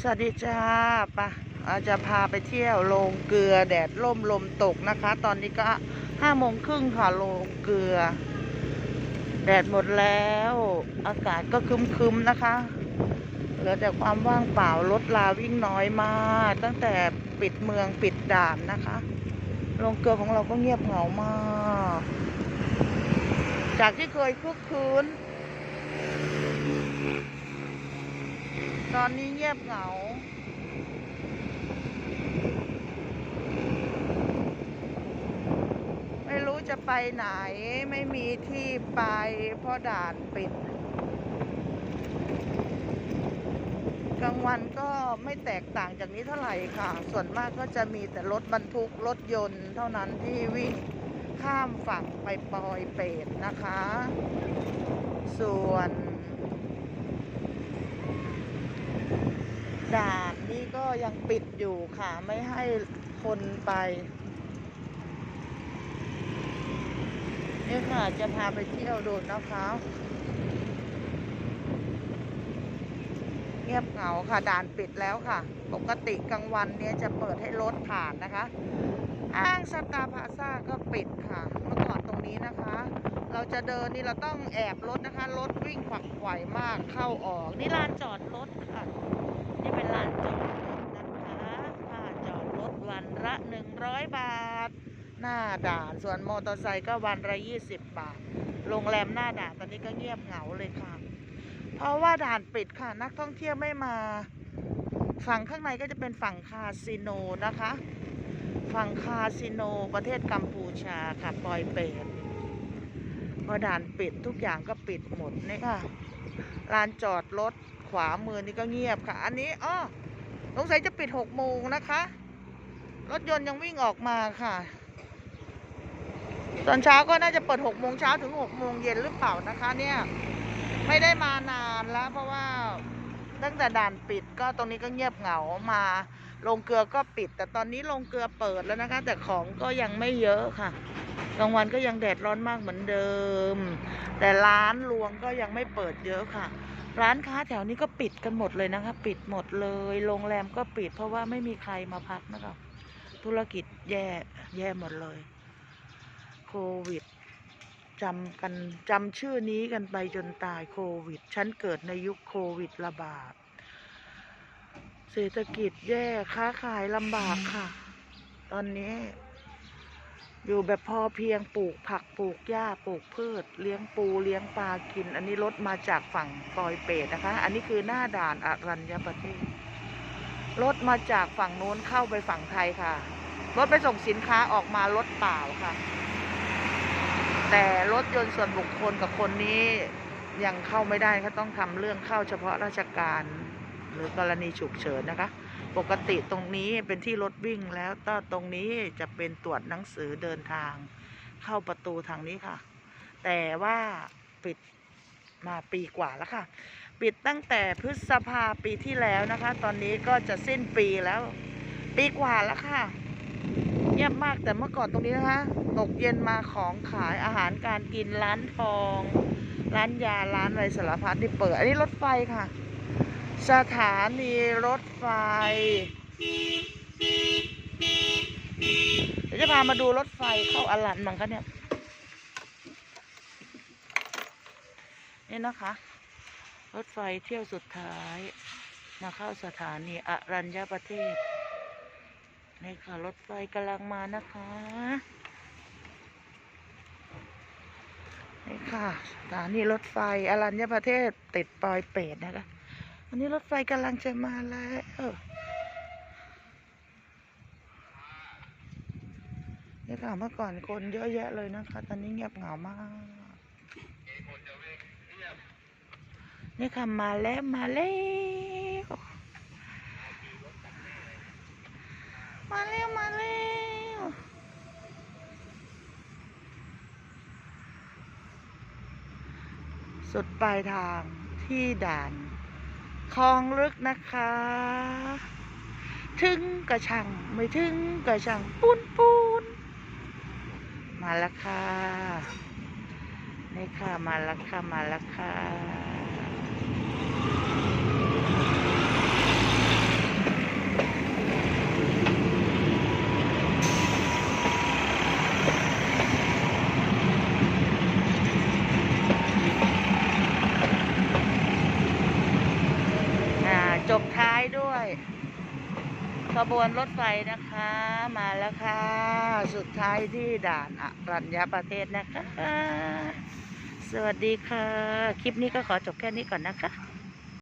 สวัสดีจ้าปะอาจะพาไปเที่ยวโรงเกลือแดดร่มลมตกนะคะ ตอนนี้ก็ห้าโมงครึ่งค่ะโรงเกลือ แดดหมดแล้ว อากาศก็คึมๆนะคะ เหลือแต่ความว่างเปล่ารถลาวิ่งน้อยมากตั้งแต่ปิดเมืองปิดด่านนะคะโรงเกลือของเราก็เงียบเหงามาก จากที่เคยคึกคืน ตอนนี้เงียบเหงา ไม่รู้จะไปไหน ไม่มีที่ไปเพราะด่านปิด กลางวันก็ไม่แตกต่างจากนี้เท่าไหร่ค่ะ ส่วนมากก็จะมีแต่รถบรรทุก รถยนต์เท่านั้นที่วิ่งข้ามฝั่งไปปอยเปรตนะคะ ส่วน ด่านนี่ก็ยังปิดอยู่ค่ะ ไม่ให้คนไปนี่ค่ะจะพาไปเที่ยวดูนะคะเงียบเหงาค่ะด่านปิดแล้วค่ะ ปกติกลางวันเนี้ยจะเปิดให้รถผ่านนะคะอ้างสตาร์พาซ่าก็ปิดค่ะ เมื่อก่อนตรงนี้นะคะ เราจะเดินนี่เราต้องแอบรถนะคะ รถวิ่งขวักไขวมากเข้าออก นี่ลานจอดรถค่ะ นี่เป็นลานจอดรถนะคะค่าจอดรถวันละ100บาท หน้าด่านส่วนมอเตอร์ไซค์ก็วันละ20บาท โรงแรมหน้าด่านตอนนี้ก็เงียบเหงาเลยค่ะ เพราะว่าด่านปิดค่ะ นักท่องเที่ยวไม่มา ฝั่งข้างในก็จะเป็นฝั่งคาสิโนนะคะ ฝั่งคาสิโนประเทศกัมพูชาค่ะปอยเปตพอด่านปิดทุกอย่างก็ปิดหมดนี่ค่ะลานจอดรถ ขวามือนี่ก็เงียบค่ะ อันนี้อ้อสงสัยจะปิดหกโมงนะคะ รถยนต์ยังวิ่งออกมาค่ะ ตอนเช้าก็น่าจะเปิดหกโมงเช้าถึงหกโมงเย็นหรือเปล่านะคะ เนี่ย ไม่ได้มานานแล้ว เพราะว่าตั้งแต่ด่านปิดก็ตรงนี้ก็เงียบเหงามาโรงเกลือก็ปิด แต่ตอนนี้โรงเกลือเปิดแล้วนะคะ แต่ของก็ยังไม่เยอะค่ะกลางวันก็ยังแดดร้อนมากเหมือนเดิม แต่ร้านรวงก็ยังไม่เปิดเยอะค่ะ ร้านค้าแถวนี้ก็ปิดกันหมดเลยนะคะ ปิดหมดเลย โรงแรมก็ปิด เพราะว่าไม่มีใครมาพักนะคะธุรกิจแย่แย่หมดเลย โควิดจำกันจำชื่อนี้กันไปจนตายโควิด ฉันเกิดในยุคโควิดระบาด เศรษฐกิจแย่ค้าขายลำบากค่ะ ตอนนี้ อยู่แบบพอเพียงปลูกผักปลูกหญ้าปลูกพืช เลี้ยงปูเลี้ยงปลากิน อันนี้รถมาจากฝั่งปอยเปตนะคะ อันนี้คือหน้าด่านอรัญญประเทศรถมาจากฝั่งนู้นเข้าไปฝั่งไทยค่ะรถไปส่งสินค้าออกมารถเปล่าค่ะ แต่รถยนต์ส่วนบุคคลกับคนนี้ยังเข้าไม่ได้เขาต้องทำเรื่องเข้าเฉพาะราชการ หรือกรณีฉุกเฉินนะคะ ปกติตรงนี้เป็นที่รถวิ่งแล้วก็ตรงนี้จะเป็นตรวจหนังสือเดินทาง เข้าประตูทางนี้ค่ะ แต่ว่าปิดมาปีกว่าแล้วค่ะ ปิดตั้งแต่พฤษภาปีที่แล้วนะคะ ตอนนี้ก็จะสิ้นปีแล้ว ปีกว่าแล้วค่ะเงียบมากแต่เมื่อก่อนตรงนี้นะคะ ตกเย็นมาของขายอาหารการกินร้านทอง ร้านยาร้านอะไรสารพัดที่เปิด อันนี้รถไฟค่ะ สถานีรถไฟเดี๋ยวจะพามาดูรถไฟเข้าอลันมังคะเนี่ย นี่นะคะ รถไฟเที่ยวสุดท้าย มาเข้าสถานีอรัญญประเทศ นี่ค่ะ รถไฟกำลังมานะคะ นี่ค่ะ สถานีรถไฟอรัญญประเทศติดปอยเปรตนะคะันนี้รถไฟกำลังจะมาแล้วนี่ค่ะเมื่อก่อนคนเยอะแยะเลยนะคะ ตอนนี้เงียบเหงามาก นี่ค่ะมาแล้วมาแล้วมาแล้วมาแล้วสุดปลายทางที่ด่าน คลองลึกนะคะ ถึงกระชังไม่ถึงกระชังปูนปูนมาแล้วค่ะนี่ค่ะมาแล้วค่ะมาแล้วค่ะ จบท้ายด้วย ขบวนรถไฟนะคะมาแล้วค่ะ สุดท้ายที่ด่านอรัญญประเทศนะคะ สวัสดีค่ะ คลิปนี้ก็ขอจบแค่นี้ก่อนนะคะ